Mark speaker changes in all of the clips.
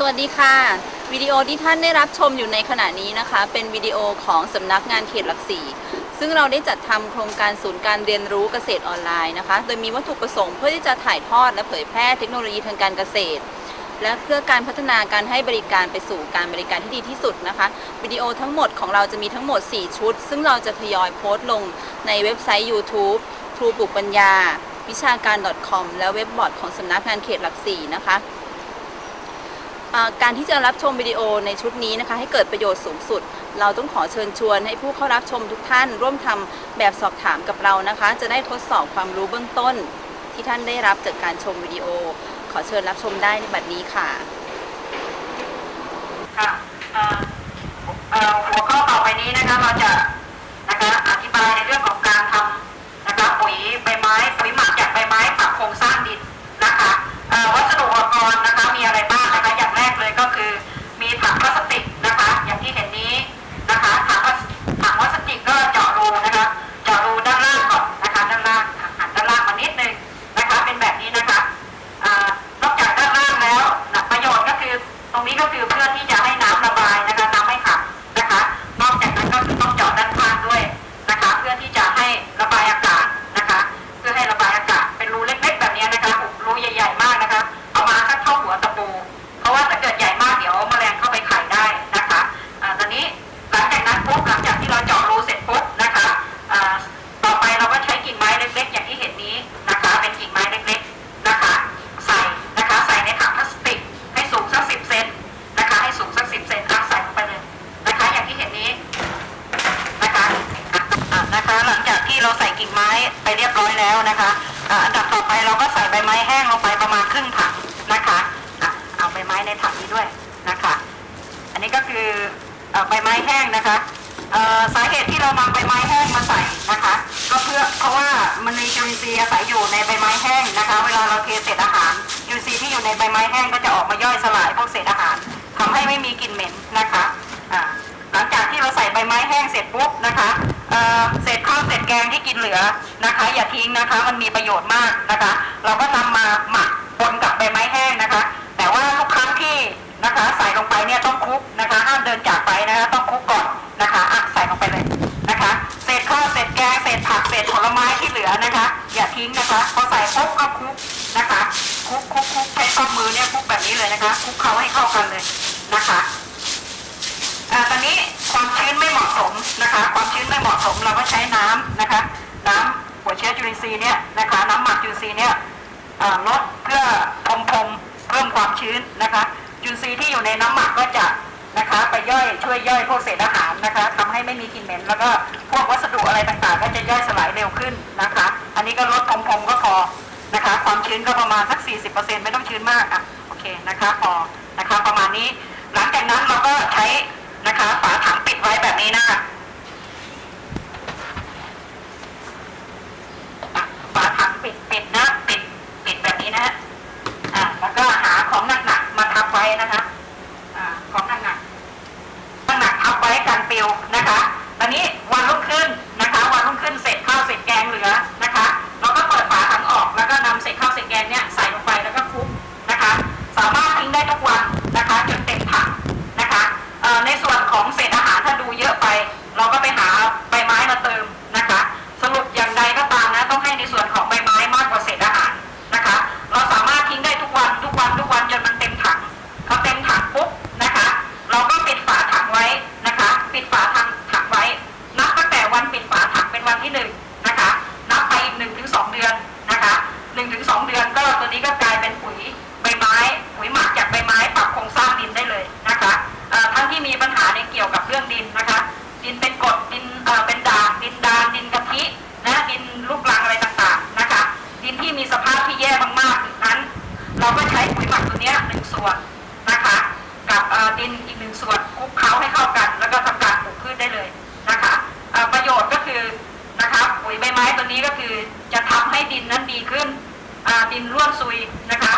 Speaker 1: สวัสดีค่ะ วิดีโอที่ท่านได้รับชมอยู่ในขณะนี้นะคะ เป็นวิดีโอของสำนักงานเขตหลักสี่ซึ่งเราได้จัดทำโครงการศูนย์การเรียนรู้เกษตรออนไลน์นะคะ โดยมีวัตถุประสงค์เพื่อที่จะถ่ายทอดและเผยแพร่เทคโนโลยีทางการเกษตร และเพื่อการพัฒนาการให้บริการไปสู่การบริการที่ดีที่สุดนะคะ วิดีโอทั้งหมดของเราจะมีทั้งหมด 4 ชุด ซึ่งเราจะทยอยโพสต์ลงในเว็บไซต์ YouTube ครูปลูกปัญญา วิชาการ .com และเว็บบอร์ดของสำนักงานเขตหลักสี่นะคะ การที่จะรับชมวิดีโอในชุดนี้นะคะให้เกิดประโยชน์สูงสุด เราต้องขอเชิญชวนให้ผู้เข้ารับชมทุกท่าน ร่วมทำแบบสอบถามกับเรานะคะ จะได้ทดสอบความรู้เบื้องต้น ที่ท่านได้รับจากการชมวิดีโอ ขอเชิญรับชมได้ในบัดนี้ค่ะ
Speaker 2: ค่ะหัวข้อต่อไปนี้นะคะเราจะ แล้วนะคะอันดับต่อไปเราก็ใส่ใบไม้แห้งลงไปประมาณครึ่งถังนะคะอะเอาใบไม้ในถังนี้ด้วยนะคะ อันนี้ก็คืออ่อใบไม้แห้งนะคะอ่อสาเหตุที่เรานำใบไม้แห้งมาใส่นะคะ ก็เพื่อเพราะว่ามันมีจุลินทรีย์อาศัยอยู่ในใบไม้แห้งนะคะ เวลาเราเทเศษอาหารจุลินทรีย์ที่อยู่ในใบไม้แห้งก็จะออกมาย่อยสลายพวกเศษอาหารทำให้ไม่มีกลิ่นเหม็นนะคะอ่าหลังจากที่เราใส่ใบไม้แห้งเสร็จปุ๊บนะคะ เออเศษข้าวเศษแกงที่กินเหลือนะคะ อย่าทิ้งนะคะ มันมีประโยชน์มากนะคะ เราก็นำมาหมักปนกับใบไม้แห้งนะคะ แต่ว่าทุกครั้งที่นะคะ ใส่ลงไปเนี่ยต้องคลุกนะคะห้ามเดินจากไปนะคะต้องคลุกก่อนนะคะอะใส่ลงไปเลยนะคะ เศษข้าวเศษแกงเศษผักเศษผลไม้ที่เหลือนะคะ อย่าทิ้งนะคะพอใส่ปุ๊บก็คลุกนะคะคลุกคลุกคลุกใช้ข้อมือเนี่ยคลุกแบบนี้เลยนะคะคลุกเคล้าให้เข้ากันเลยนะคะ ตอนนี้ความชื้นไม่เหมาะสมนะคะ ความชื้นไม่เหมาะสมเราก็ใช้น้ำนะคะ น้ำหัวเชื้อจุลินทรีย์เนี่ยนะคะน้ำหมักจุลินทรีย์เนี่ยลดเพื่อพรมพรมเพิ่มความชื้นนะคะจุลินทรีย์ที่อยู่ในน้ำหมักก็จะนะคะไปย่อยช่วยย่อยพวกเศษอาหารนะคะทำให้ไม่มีกลิ่นเหม็น แล้วก็พวกวัสดุอะไรต่างๆ ก็จะย่อยสลายเร็วขึ้นนะคะ อันนี้ก็ลดพรมพรมก็พอนะคะ ความชื้นก็ประมาณสัก 40%ไม่ต้องชื้นมากอะโอเคนะคะพอนะคะประมาณนี้หลังจากนั้นเราก็ใช้ นะคะ ฝาถังปิดไว้แบบนี้นะคะฝาถังปิดปิดนะปิดปิดแบบนี้นะฮะอ่า แล้วก็หาของหนักๆมาทับไว้นะคะอ่าของหนักๆหนักๆทับไว้กันปิวนะคะ ตอนนี้วันรุ่งขึ้นนะคะ วันรุ่งขึ้นเสร็จข้าวเสร็จแกงเหลือนะคะ เราก็เปิดฝาถังออกแล้วก็นำเศษข้าวเศษแกงเนี่ย เราก็ไปหา ที่แย่มากๆนั้น เราก็ใช้ปุ๋ยหมักตัวนี้หนึ่งส่วนนะคะ กับดินอีกหนึ่งส่วนคลุกเคล้าให้เข้ากัน แล้วก็ทำการปลูกพืชได้เลยนะคะประโยชน์ก็คือนะคะปุ๋ยใบไม้ตัวนี้ก็คือจะทำให้ดินนั้นดีขึ้นดินร่วนซุยนะคะ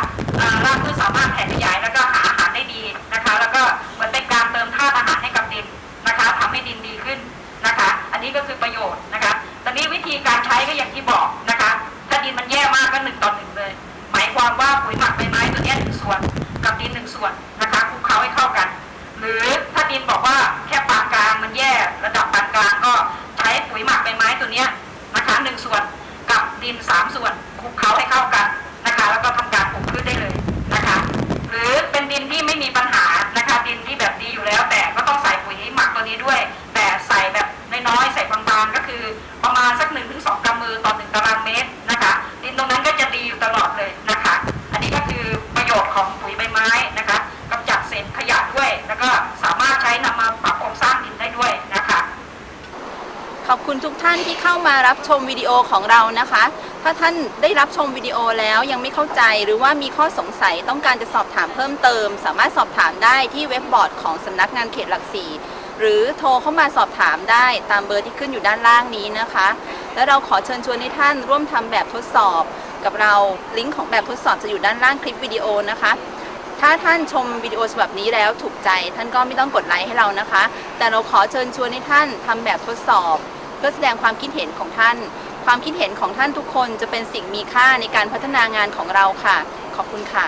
Speaker 2: รากพืชสามารถแผ่ขยายแล้วก็หาอาหารได้ดีนะคะ แล้วก็เหมือนเป็นการเติมธาตุอาหารให้กับดินนะคะทำให้ดินดีขึ้นนะคะ อันนี้ก็คือประโยชน์นะคะ ตอนนี้วิธีการใช้ก็อย่างที่บอก หนึ่งต่อหนึ่งเลย หมายความว่าปุ๋ยหมักใบไม้ตัวนี้หนึ่งส่วน กับดินหนึ่งส่วนนะคะคลุกเขาให้เข้ากัน หรือถ้าดินบอกว่าแค่ปานกลางมันแย่ระดับปานกลางก็ใช้ปุ๋ยหมักใบไม้ตัวนี้นะคะหนึ่งส่วนกับดินสามส่วนคลุกเคล้าให้เข้ากันนะคะ แล้วก็ทำการปลูกพืชได้เลยนะคะ หรือเป็นดินที่ไม่มีปัญหานะคะ ดินที่แบบดีอยู่แล้ว แต่ก็ต้องใส่ปุ๋ยหมักตัวนี้ด้วย แต่ใส่แบบน้อยๆใส่บางๆก็คือประมาณสักหนึ่งถึงสองกำมือต่อ คุ
Speaker 1: ณทุกท่านที่เข้ามารับชมวิดีโอของเรานะคะ ถ้าท่านได้รับชมวิดีโอแล้วยังไม่เข้าใจหรือว่ามีข้อสงสัยต้องการจะสอบถามเพิ่มเติม สามารถสอบถามได้ที่เว็บบอร์ดของสำนักงานเขตหลักสี่หรือโทรเข้ามาสอบถามได้ตามเบอร์ที่ขึ้นอยู่ด้านล่างนี้นะคะ และเราขอเชิญชวนให้ท่านร่วมทำแบบทดสอบ กับเราลิงก์ของแบบทดสอบจะอยู่ด้านล่างคลิปวิดีโอนะคะถ้าท่านชมวิดีโอฉบับนี้แล้วถูกใจ ท่านก็ไม่ต้องกดไลค์ให้เรานะคะ แต่เราขอเชิญชวนให้ท่านทำแบบทดสอบ เพื่อแสดงความคิดเห็นของท่าน ความคิดเห็นของท่านทุกคนจะเป็นสิ่งมีค่าในการพัฒนางานของเราค่ะ ขอบคุณค่ะ